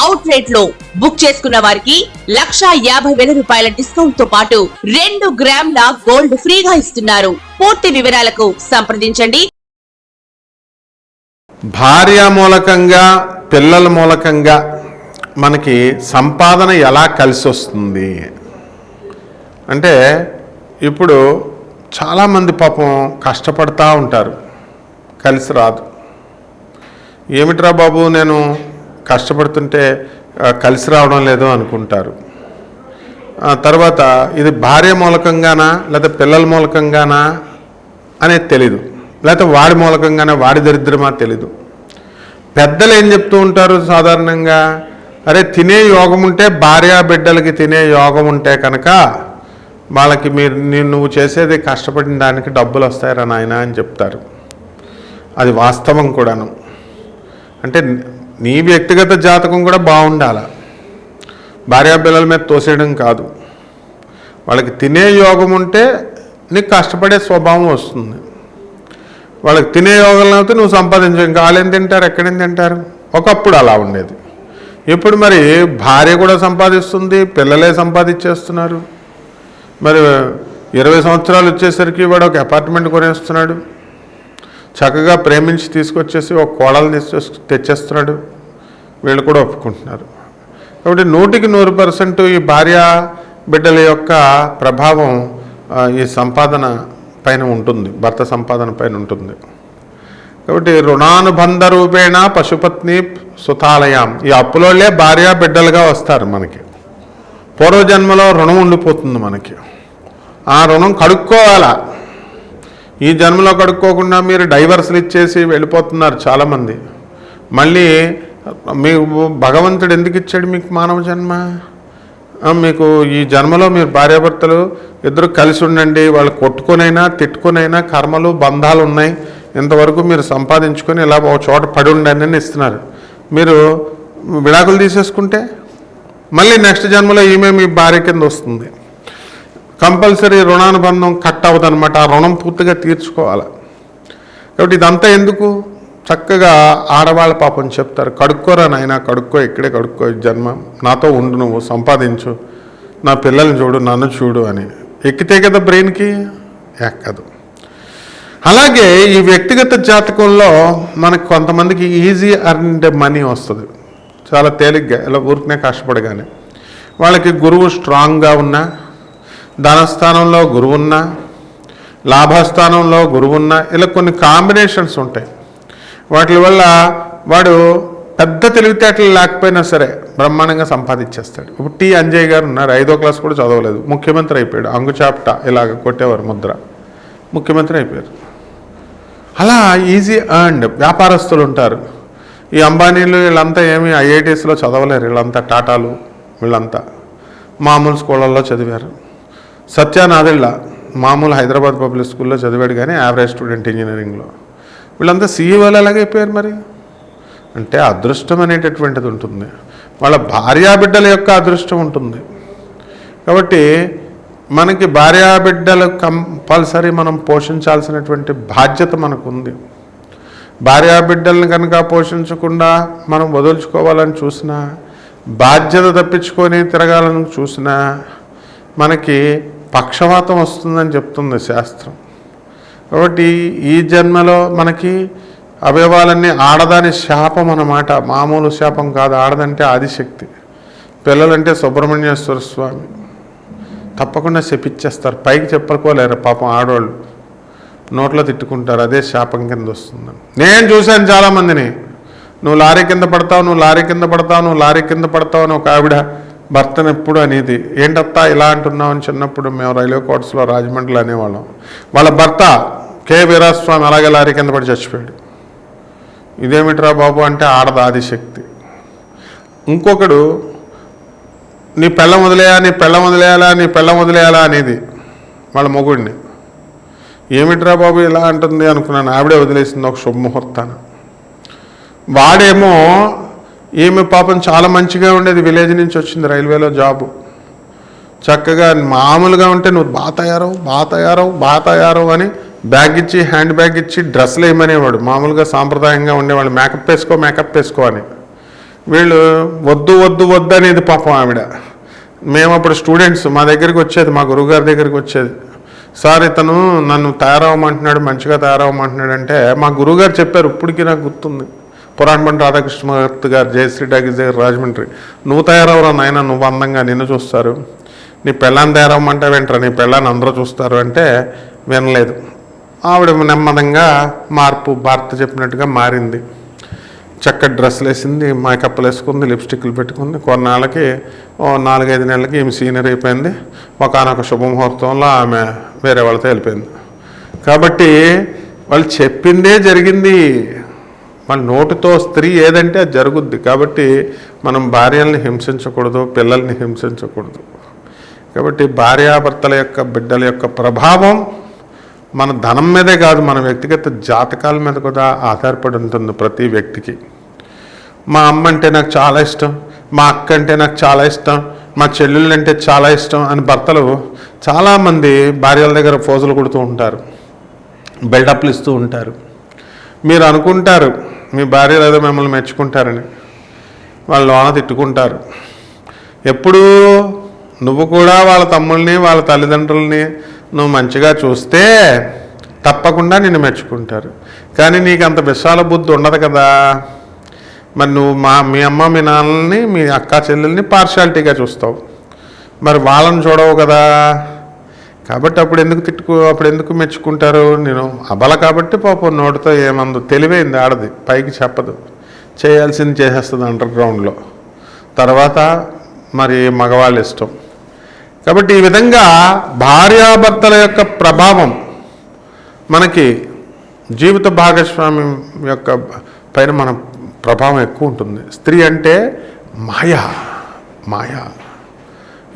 Out రేట్లో book చేసుకున్న వారికి లక్షా యాభై వేల రూపాయల డిస్కౌంట్తో పాటు రెండు గ్రాముల గోల్డ్ ఫ్రీగా ఇస్తున్నారు. పూర్తి వివరాలకు సంప్రదించండి. భార్య మూలకంగా పిల్లల మూలకంగా మనకి సంపాదన ఎలా కలిసి వస్తుంది? అంటే ఇప్పుడు చాలామంది పాపం కష్టపడతా ఉంటారు. కలిసి రాదు. ఏమిట్రా బాబు నేను కష్టపడుతుంటే కలిసి రావడం లేదు అనుకుంటారు. తర్వాత ఇది భార్య మూలకంగానా లేదా పిల్లల మూలకంగానా అనేది తెలీదు. లేకపోతే వాడి మూలకంగానే వాడి దరిద్రమా తెలీదు. పెద్దలు ఏం చెప్తూ ఉంటారు సాధారణంగా? అరే తినే యోగం ఉంటే భార్యా బిడ్డలకి తినే యోగం ఉంటే కనుక వాళ్ళకి మీరు నేను నువ్వు చేసేది కష్టపడిన దానికి డబ్బులు వస్తాయరా నాయన అని చెప్తారు. అది వాస్తవం కూడాను. అంటే నీ వ్యక్తిగత జాతకం కూడా బాగుండాల? భార్యా పిల్లల మీద తోసేయడం కాదు. వాళ్ళకి తినే యోగం ఉంటే నీకు కష్టపడే స్వభావం వస్తుంది. వాళ్ళకి తినే యోగం అయితే నువ్వు సంపాదించు ఇంకా వాళ్ళేం తింటారు ఎక్కడేం తింటారు? ఒకప్పుడు అలా ఉండేది. ఇప్పుడు మరి భార్య కూడా సంపాదిస్తుంది పిల్లలే సంపాదించేస్తున్నారు. మరి ఇరవై సంవత్సరాలు వచ్చేసరికి వాడు ఒక అపార్ట్మెంట్ కొనేస్తున్నాడు. చక్కగా ప్రేమించి తీసుకొచ్చేసి ఒక కోడలు తీసుకొ తెచ్చేస్తున్నాడు. వీళ్ళు కూడా ఒప్పుకుంటున్నారు. కాబట్టి నూటికి నూరు పర్సెంట్ ఈ భార్య బిడ్డల యొక్క ప్రభావం ఈ సంపాదన పైన ఉంటుంది. భర్త సంపాదన పైన ఉంటుంది. కాబట్టి రుణానుబంధ రూపేణ పశుపత్ని సుతాలయం. ఈ అప్పులోళ్ళే భార్య బిడ్డలుగా వస్తారు మనకి. పూర్వజన్మలో రుణం ఉండిపోతుంది మనకి. ఆ రుణం కడుక్కోవాలా? ఈ జన్మలో కడుక్కోకుండా మీరు డైవర్స్లు ఇచ్చేసి వెళ్ళిపోతున్నారు చాలామంది. మళ్ళీ మీకు భగవంతుడు ఎందుకు ఇచ్చాడు మీకు మానవ జన్మ? మీకు ఈ జన్మలో మీరు భార్యాభర్తలు ఇద్దరు కలిసి ఉండండి వాళ్ళు కొట్టుకునైనా తిట్టుకునైనా కర్మలు బంధాలు ఉన్నాయి. ఇంతవరకు మీరు సంపాదించుకొని ఇలా ఒక చోట పడి ఉండండి అని ఇస్తున్నారు. మీరు విడాకులు తీసేసుకుంటే మళ్ళీ నెక్స్ట్ జన్మలో ఈమె మీ భార్య కింద వస్తుంది. కంపల్సరీ రుణానుబంధం కట్ అవ్వదనమాట ఆ రుణం పూర్తిగా తీర్చుకోవాలి. కాబట్టి ఇదంతా ఎందుకు? చక్కగా ఆడవాళ్ళ పాపం చెప్తారు. కడుక్కోరా నాయన కడుక్కో ఇక్కడే కడుక్కో జన్మ. నాతో ఉండు నువ్వు సంపాదించు. నా పిల్లల్ని చూడు నన్ను చూడు అని. ఎక్కితే కదా బ్రెయిన్కి? ఎక్కదు. అలాగే ఈ వ్యక్తిగత జాతకంలో మనకు కొంతమందికి ఈజీ అర్న్డ్ మనీ వస్తుంది. చాలా తేలిగ్గా ఇలా ఊరికనే కష్టపడగానే. వాళ్ళకి గురువు స్ట్రాంగ్గా ఉన్నా ధనస్థానంలో గురువున్న లాభస్థానంలో గురువున్న ఇలా కొన్ని కాంబినేషన్స్ ఉంటాయి. వాటి వల్ల వాడు పెద్ద తెలివితేటలు లేకపోయినా సరే బ్రహ్మాండంగా సంపాదించేస్తాడు. ఇప్పుడు టి. అంజయ్ గారు ఉన్నారు. ఐదో క్లాస్ కూడా చదవలేదు. ముఖ్యమంత్రి అయిపోయాడు. అంగుచాప్ట ఇలాగ కొట్టేవారు ముద్ర. ముఖ్యమంత్రి అయిపోయారు. అలా ఈజీ అండ్ వ్యాపారస్తులు ఉంటారు. ఈ అంబానీలు వీళ్ళంతా ఏమి ఐఐటీస్లో చదవలేరు. వీళ్ళంతా టాటాలు వీళ్ళంతా మామూలు స్కూళ్ళల్లో చదివారు. సత్యానాదిళ్ళ మామూలు హైదరాబాద్ పబ్లిక్ స్కూల్లో చదివాడు కానీ యావరేజ్ స్టూడెంట్ ఇంజనీరింగ్లో. వీళ్ళంతా సీఈఓలు అలాగైపోయారు మరి? అంటే అదృష్టం అనేటటువంటిది ఉంటుంది. వాళ్ళ భార్యాబిడ్డల యొక్క అదృష్టం ఉంటుంది. కాబట్టి మనకి భార్యాబిడ్డలు కంపల్సరీ మనం పోషించాల్సినటువంటి బాధ్యత మనకు ఉంది భార్యాబిడ్డల్ని కనుక పోషించకుండా మనం వదులుచుకోవాలని చూసినా బాధ్యత తప్పించుకొని తిరగాలని చూసినా మనకి పక్షవాతం వస్తుందని చెప్తుంది శాస్త్రం. కాబట్టి ఈ జన్మలో మనకి అవయవాలన్నీ ఆడదాని శాపం అన్నమాట. మామూలు శాపం కాదు ఆడదంటే ఆదిశక్తి. పిల్లలంటే సుబ్రహ్మణ్యేశ్వర స్వామి. తప్పకుండా శపిచ్చేస్తారు పైకి చెప్పకోలేరు పాపం ఆడవాళ్ళు నోట్లో తిట్టుకుంటారు అదే శాపం కింద వస్తుందని నేను చూశాను చాలామందిని. నువ్వు లారీ కింద పడతావు నువ్వు లారీ కింద పడతావు నువ్వు లారీ కింద పడతావు అని ఒక ఆవిడ భర్తను ఎప్పుడు అనేది ఏంటత్తా ఇలా అంటున్నావు? అని చిన్నప్పుడు మేము రైల్వే కోర్ట్స్లో రాజమండ్రిలో అనేవాళ్ళం. వాళ్ళ భర్త కె. వీరాస్వామి అలాగే లారీ కింద పడి చచ్చిపోయాడు. ఇదేమిట్రా బాబు? అంటే ఆడద ఆదిశక్తి. ఇంకొకడు నీ పెళ్ళం వదిలేయా? నీ పెళ్ళం వదిలేయాలా? నీ పెళ్ళం వదిలేయాలా? అనేది వాళ్ళ మొగుడిని. ఏమిట్రా బాబు ఇలా అంటుంది? అనుకున్నాను. ఆవిడే వదిలేసింది ఒక శుభముహూర్తాన. వాడేమో ఈమె పాపం చాలా మంచిగా ఉండేది విలేజ్ నుంచి వచ్చింది రైల్వేలో జాబు. చక్కగా మామూలుగా ఉంటే నువ్వు బాగా తయారవు బాగా తయారవు బాగా తయారవు అని బ్యాగ్ ఇచ్చి హ్యాండ్ బ్యాగ్ ఇచ్చి డ్రెస్లు వేయమనేవాడు. మామూలుగా సాంప్రదాయంగా ఉండేవాళ్ళు. మేకప్ వేసుకో మేకప్ వేసుకో అని. వీళ్ళు వద్దు వద్దు వద్దు అనేది పాపం ఆవిడ. మేము అప్పుడు స్టూడెంట్స్ మా దగ్గరికి వచ్చేది మా గురువుగారి దగ్గరికి వచ్చేది. సార్ ఇతను నన్ను తయారవ్వమంటున్నాడు మంచిగా తయారవ్వమంటున్నాడు అంటే మా గురువుగారు చెప్పారు ఇప్పటికీ నాకు గుర్తుంది. పురాణపండి రాధాకృష్ణమూర్తి గారు జయశ్రీ డాగిస్ దగ్గర రాజమండ్రి. నువ్వు తయారవరా నాయన? నువ్వు అందంగా నిన్ను చూస్తారు. నీ పెళ్ళాన్ని తయారవ్వమంటే వెంటరా నీ పెళ్ళాన్ని అందరూ చూస్తారు అంటే వినలేదు. ఆవిడ నెమ్మదంగా మార్పు భారత చెప్పినట్టుగా మారింది. చక్కటి డ్రెస్సులు వేసింది మేకప్లు వేసుకుంది లిప్స్టిక్లు పెట్టుకుంది. కొన్నాళ్ళకి ఓ నాలుగైదు నెలలకి ఈమె సీనియర్ అయిపోయింది. ఒకనొక శుభముహూర్తంలో ఆమె వేరే వాళ్ళతో వెళ్ళిపోయింది. కాబట్టి వాళ్ళు చెప్పిందే జరిగింది. మన నోటితో స్త్రీ ఏదంటే అది జరుగుద్ది. కాబట్టి మనం భార్యల్ని హింసించకూడదు పిల్లల్ని హింసించకూడదు. కాబట్టి భార్యాభర్తల యొక్క బిడ్డల యొక్క ప్రభావం మన ధనం మీదే కాదు మన వ్యక్తిగత జాతకాల మీద కూడా ఆధారపడి ఉంటుంది ప్రతి వ్యక్తికి. మా అమ్మ అంటే నాకు చాలా ఇష్టం మా అక్క అంటే నాకు చాలా ఇష్టం మా చెల్లెళ్ళు అంటే చాలా ఇష్టం అని భర్తలు చాలామంది భార్యల దగ్గర ఫోజులు కొడుతూ ఉంటారు బిల్డప్లు ఇస్తూ ఉంటారు. మీరు అనుకుంటారు మీ భార్యలు ఏదో మిమ్మల్ని మెచ్చుకుంటారని. వాళ్ళు లోన తిట్టుకుంటారు. ఎప్పుడూ నువ్వు కూడా వాళ్ళ తమ్ముల్ని వాళ్ళ తల్లిదండ్రుల్ని నువ్వు మంచిగా చూస్తే తప్పకుండా నిన్ను మెచ్చుకుంటారు. కానీ నీకు అంత విశాల బుద్ధి ఉండదు కదా. మరి నువ్వు మా మీ అమ్మ మీ నాన్నల్ని మీ అక్క చెల్లెల్ని పార్షాలిటీగా చూస్తావు. మరి వాళ్ళని చూడవు కదా. కాబట్టి అప్పుడు ఎందుకు తిట్టుకు అప్పుడు ఎందుకు మెచ్చుకుంటారు? నేను అబల కాబట్టి పాపం నోటితో ఏమందు తెలివైంది ఆడది పైకి చెప్పదు. చేయాల్సింది చేసేస్తుంది అండర్ గ్రౌండ్లో తర్వాత మరి మగవాళ్ళ ఇష్టం. కాబట్టి ఈ విధంగా భార్యాభర్తల యొక్క ప్రభావం మనకి జీవిత భాగస్వామ్యం యొక్క పైన మన ప్రభావం ఎక్కువ ఉంటుంది. స్త్రీ అంటే మాయా మాయా.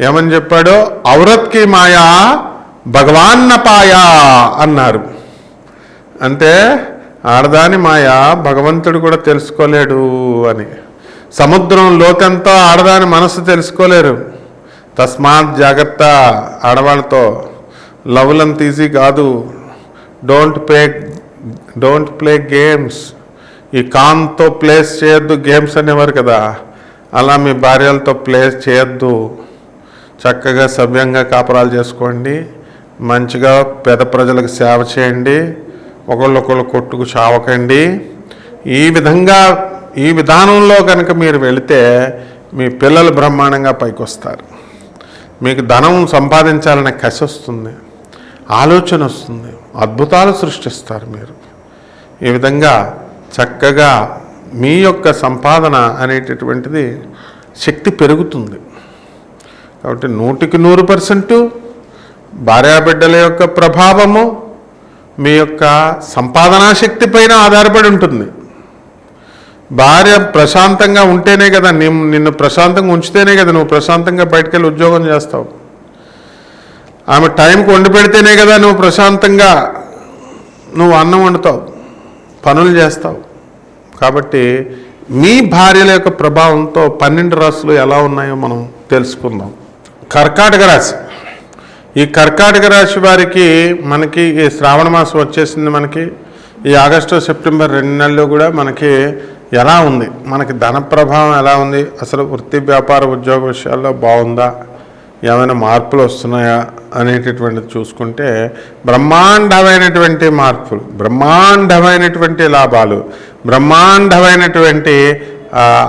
ఏమని చెప్పాడో? ఔరత్కి మాయా భగవాన్నపాయ అన్నారు. అంటే ఆడదాని మాయ భగవంతుడు కూడా తెలుసుకోలేడు అని. సముద్రం లోతంతో ఆడదాని మనసు తెలుసుకోలేరు. తస్మాత్ జాగ్రత్త ఆడవాళ్ళతో. లవ్లం తీసి కాదు. Don't play don't play games. ఈ కామ్తో ప్లేస్ చేయొద్దు గేమ్స్ అనేవారు కదా. అలా మీ భార్యలతో ప్లేస్ చేయొద్దు. చక్కగా సభ్యంగా కాపురాలు చేసుకోండి. మంచిగా పేద ప్రజలకు సేవ చేయండి ఒకళ్ళొకళ్ళు కొట్టుకు చావకండి. ఈ విధంగా ఈ విధానంలో కనుక మీరు వెళితే మీ పిల్లలు బ్రహ్మాండంగా పైకొస్తారు. మీకు ధనం సంపాదించాలనే కసి వస్తుంది ఆలోచన వస్తుంది అద్భుతాలు సృష్టిస్తారు మీరు. ఈ విధంగా చక్కగా మీ యొక్క సంపాదన అనేటటువంటిది శక్తి పెరుగుతుంది. కాబట్టి నూటికి నూరు పర్సెంటు భార్యాబిడ్డల యొక్క ప్రభావము మీ యొక్క సంపాదనా శక్తి పైన ఆధారపడి ఉంటుంది. భార్య ప్రశాంతంగా ఉంటేనే కదా నిన్ను నిన్ను ప్రశాంతంగా ఉంచితేనే కదా నువ్వు ప్రశాంతంగా బయటకు వెళ్ళి ఉద్యోగం చేస్తావు. ఆమె టైంకి వండి పెడితేనే కదా నువ్వు ప్రశాంతంగా నువ్వు అన్నం వండుతావు పనులు చేస్తావు. కాబట్టి మీ భార్యల యొక్క ప్రభావంతో పన్నెండు రాసులు ఎలా ఉన్నాయో మనం తెలుసుకుందాం. కర్కాటక రాశి. ఈ కర్కాటక రాశి వారికి మనకి ఈ శ్రావణ మాసం వచ్చేసింది మనకి. ఈ ఆగస్టు సెప్టెంబర్ రెండు నెలల్లో కూడా మనకి ఎలా ఉంది? మనకి ధన ప్రభావం ఎలా ఉంది? అసలు వృత్తి వ్యాపార ఉద్యోగ విషయాల్లో బాగుందా? ఏమైనా మార్పులు వస్తున్నాయా? అనేటటువంటిది చూసుకుంటే బ్రహ్మాండమైనటువంటి మార్పులు బ్రహ్మాండమైనటువంటి లాభాలు బ్రహ్మాండమైనటువంటి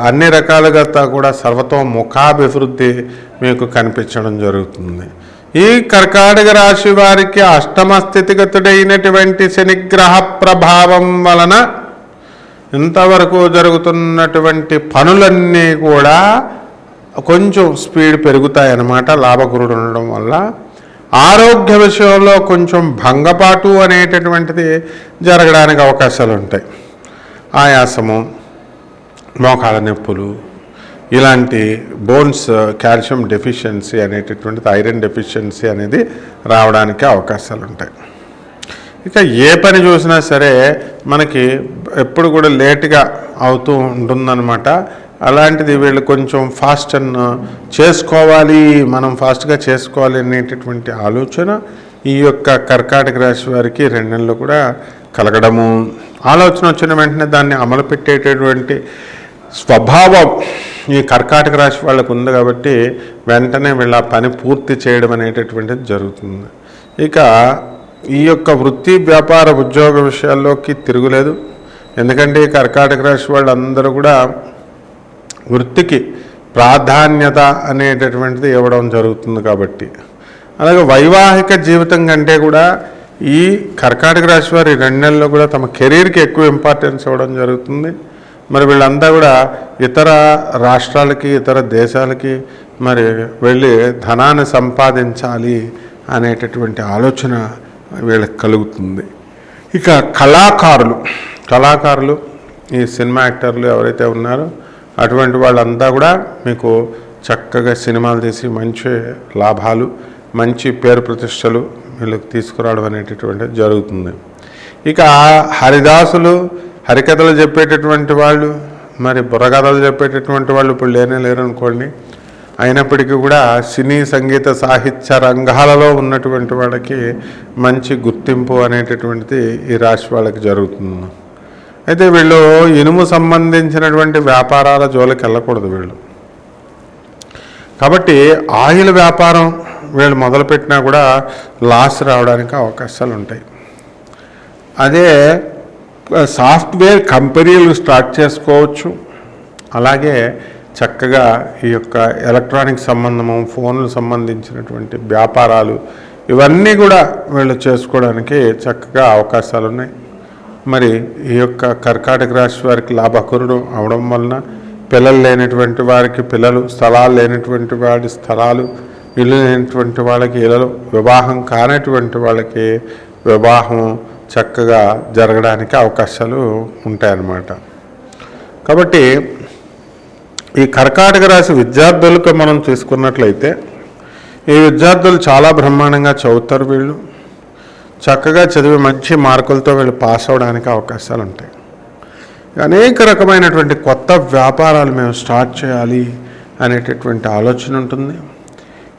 అన్ని రకాలుగా కూడా సర్వతో ముఖాభివృద్ధి మీకు కనిపించడం జరుగుతుంది. ఈ కర్కాటక రాశి వారికి అష్టమ స్థితిగతుడైనటువంటి శనిగ్రహ ప్రభావం వలన ఇంతవరకు జరుగుతున్నటువంటి పనులన్నీ కూడా కొంచెం స్పీడ్ పెరుగుతాయన్నమాట. లాభగురుడు ఉండడం వల్ల ఆరోగ్య విషయంలో కొంచెం భంగపాటు అనేటటువంటిది జరగడానికి అవకాశాలు ఉంటాయి ఆయాసము మోకాళ్ళ నొప్పులు ఇలాంటి బోన్స్ కాల్షియం డెఫిషియన్సీ అనేటటువంటిది ఐరన్ డెఫిషియన్సీ అనేది రావడానికి అవకాశాలు ఉంటాయి. ఇక ఏ పని చూసినా సరే మనకి ఎప్పుడు కూడా లేట్గా అవుతూ ఉంటుందన్నమాట. అలాంటిది వీళ్ళు కొంచెం ఫాస్ట్ అన్న చేసుకోవాలి మనం ఫాస్ట్గా చేసుకోవాలి అనేటటువంటి ఆలోచన ఈ యొక్క కర్కాటక రాశి వారికి రెండు నెలలు కూడా కలగడము ఆలోచన వచ్చిన వెంటనే దాన్ని అమలు పెట్టేటటువంటి స్వభావం ఈ కర్కాటక రాశి వాళ్ళకు ఉంది కాబట్టి వెంటనే వీళ్ళ పని పూర్తి చేయడం అనేటటువంటిది జరుగుతుంది. ఇక ఈ యొక్క వృత్తి వ్యాపార ఉద్యోగ విషయాల్లోకి తిరుగులేదు. ఎందుకంటే ఈ కర్కాటక రాశి వాళ్ళందరూ కూడా వృత్తికి ప్రాధాన్యత అనేటటువంటిది ఇవ్వడం జరుగుతుంది కాబట్టి. అలాగే వైవాహిక జీవితం కంటే కూడా ఈ కర్కాటక రాశి వారి రెండు నెలల్లో కూడా తమ కెరీర్కి ఎక్కువ ఇంపార్టెన్స్ ఇవ్వడం జరుగుతుంది. మరి వీళ్ళంతా కూడా ఇతర రాష్ట్రాలకి ఇతర దేశాలకి మరి వెళ్ళి ధనాన్ని సంపాదించాలి అనేటటువంటి ఆలోచన వీళ్ళకి కలుగుతుంది. ఇక కళాకారులు కళాకారులు ఈ సినిమా యాక్టర్లు ఎవరైతే ఉన్నారో అటువంటి వాళ్ళంతా కూడా మీకు చక్కగా సినిమాలు తీసి మంచి లాభాలు మంచి పేరు ప్రతిష్టలు వీళ్ళకి తీసుకురావడం అనేటటువంటి జరుగుతుంది. ఇక హరిదాసులు హరికథలు చెప్పేటటువంటి వాళ్ళు మరి బుర్రకథలు చెప్పేటటువంటి వాళ్ళు ఇప్పుడు లేనే లేరు అనుకోండి అయినప్పటికీ కూడా సినీ సంగీత సాహిత్య రంగాలలో ఉన్నటువంటి వాళ్ళకి మంచి గుర్తింపు అనేటటువంటిది ఈ రాశి వాళ్ళకి జరుగుతుంది. అయితే వీళ్ళు ఇనుము సంబంధించినటువంటి వ్యాపారాల జోలికి వెళ్ళకూడదు వీళ్ళు. కాబట్టి ఆయిల్ వ్యాపారం వీళ్ళు మొదలుపెట్టినా కూడా లాస్ రావడానికి అవకాశాలు ఉంటాయి అదే సాఫ్ట్వేర్ కంపెనీలు స్టార్ట్ చేసుకోవచ్చు. అలాగే చక్కగా ఈ యొక్క ఎలక్ట్రానిక్ సంబంధము ఫోన్లు సంబంధించినటువంటి వ్యాపారాలు ఇవన్నీ కూడా వీళ్ళు చేసుకోవడానికి చక్కగా అవకాశాలు ఉన్నాయి. మరి ఈ యొక్క కర్కాటక రాశి వారికి లాభకరుడు అవడం వలన పిల్లలు లేనటువంటి వారికి పిల్లలు స్థలాలు లేనటువంటి వాడి స్థలాలు ఇల్లు లేనటువంటి వాళ్ళకి ఇళ్ళలు వివాహం కానటువంటి వాళ్ళకి వివాహం చక్కగా జరగడానికి అవకాశాలు ఉంటాయన్నమాట. కాబట్టి ఈ కర్కాటక రాశి విద్యార్థులకు మనం తీసుకున్నట్లయితే ఈ విద్యార్థులు చాలా బ్రహ్మాండంగా చదువుతారు వీళ్ళు. చక్కగా చదివి మంచి మార్కులతో వీళ్ళు పాస్ అవడానికి అవకాశాలు ఉంటాయి. అనేక రకమైనటువంటి కొత్త వ్యాపారాలు మేము స్టార్ట్ చేయాలి అనేటటువంటి ఆలోచన ఉంటుంది.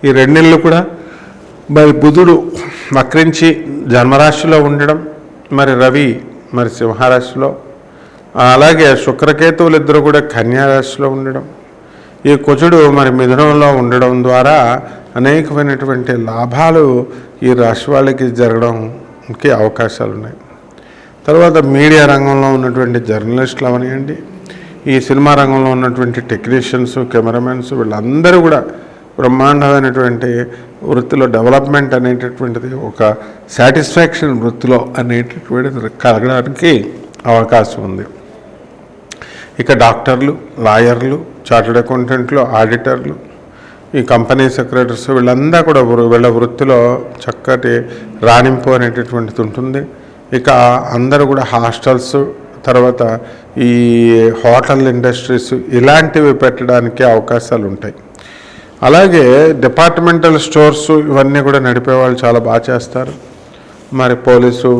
ఈ రెండేళ్ళు కూడా మరి బుధుడు వక్రించి జన్మరాశిలో ఉండడం మరి రవి మరి సింహరాశిలో అలాగే శుక్రకేతువులు ఇద్దరు కూడా కన్యారాశిలో ఉండడం ఈ కుజుడు మరి మిథునంలో ఉండడం ద్వారా అనేకమైనటువంటి లాభాలు ఈ రాశి వాళ్ళకి జరగడంకి అవకాశాలు ఉన్నాయి తర్వాత మీడియా రంగంలో ఉన్నటువంటి జర్నలిస్టులు అవనివ్వండి ఈ సినిమా రంగంలో ఉన్నటువంటి టెక్నీషియన్స్ కెమెరామెన్స్ వీళ్ళందరూ కూడా బ్రహ్మాండమైనటువంటి వృత్తిలో డెవలప్మెంట్ అనేటటువంటిది ఒక సాటిస్ఫాక్షన్ వృత్తిలో అనేటటువంటిది కలగడానికి అవకాశం ఉంది. ఇక డాక్టర్లు లాయర్లు చార్టెడ్ అకౌంటెంట్లు ఆడిటర్లు ఈ కంపెనీ సెక్రటరీస్ వీళ్ళందరూ కూడా వీళ్ళ వృత్తిలో చక్కటి రాణింపు అనేటటువంటిది ఉంటుంది. ఇక అందరూ కూడా హాస్టల్స్ తర్వాత ఈ హోటల్ ఇండస్ట్రీస్ ఇలాంటివి పెట్టడానికి అవకాశాలు ఉంటాయి అలాగే డిపార్ట్మెంటల్ స్టోర్స్ ఇవన్నీ కూడా నడిపే వాళ్ళు చాలా బాగా చేస్తారు. మరి పోలీసు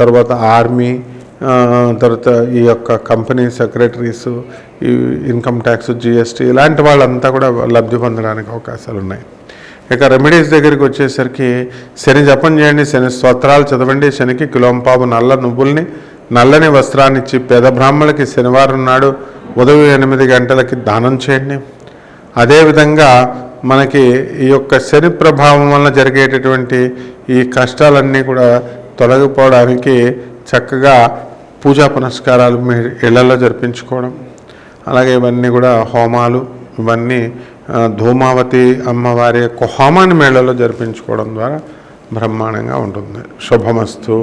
తర్వాత ఆర్మీ తర్వాత ఈ యొక్క కంపెనీ సెక్రటరీస్ ఈ ఇన్కమ్ ట్యాక్స్ జిఎస్టీ ఇలాంటి వాళ్ళంతా కూడా లబ్ధి పొందడానికి అవకాశాలు ఉన్నాయి. ఇక రెమెడీస్ దగ్గరికి వచ్చేసరికి శని జపం చేయండి శని స్తోత్రాలు చదవండి శనికి కిలోంపాబు నల్ల నువ్వుల్ని నల్లని వస్త్రాన్ని ఇచ్చి పేద బ్రాహ్మణులకి శనివారం నాడు ఉదయం ఎనిమిది గంటలకి దానం చేయండి. అదేవిధంగా మనకి ఈ యొక్క శని ప్రభావం వలన జరిగేటటువంటి ఈ కష్టాలన్నీ కూడా తొలగిపోవడానికి చక్కగా పూజా పునస్కారాలు మీ ఇళ్ళలో జరిపించుకోవడం. అలాగే ఇవన్నీ కూడా హోమాలు ఇవన్నీ ధూమావతి అమ్మవారి యొక్క హోమాన్ని మేళలో జరిపించుకోవడం ద్వారా బ్రహ్మాండంగా ఉంటుంది. శుభమస్తు.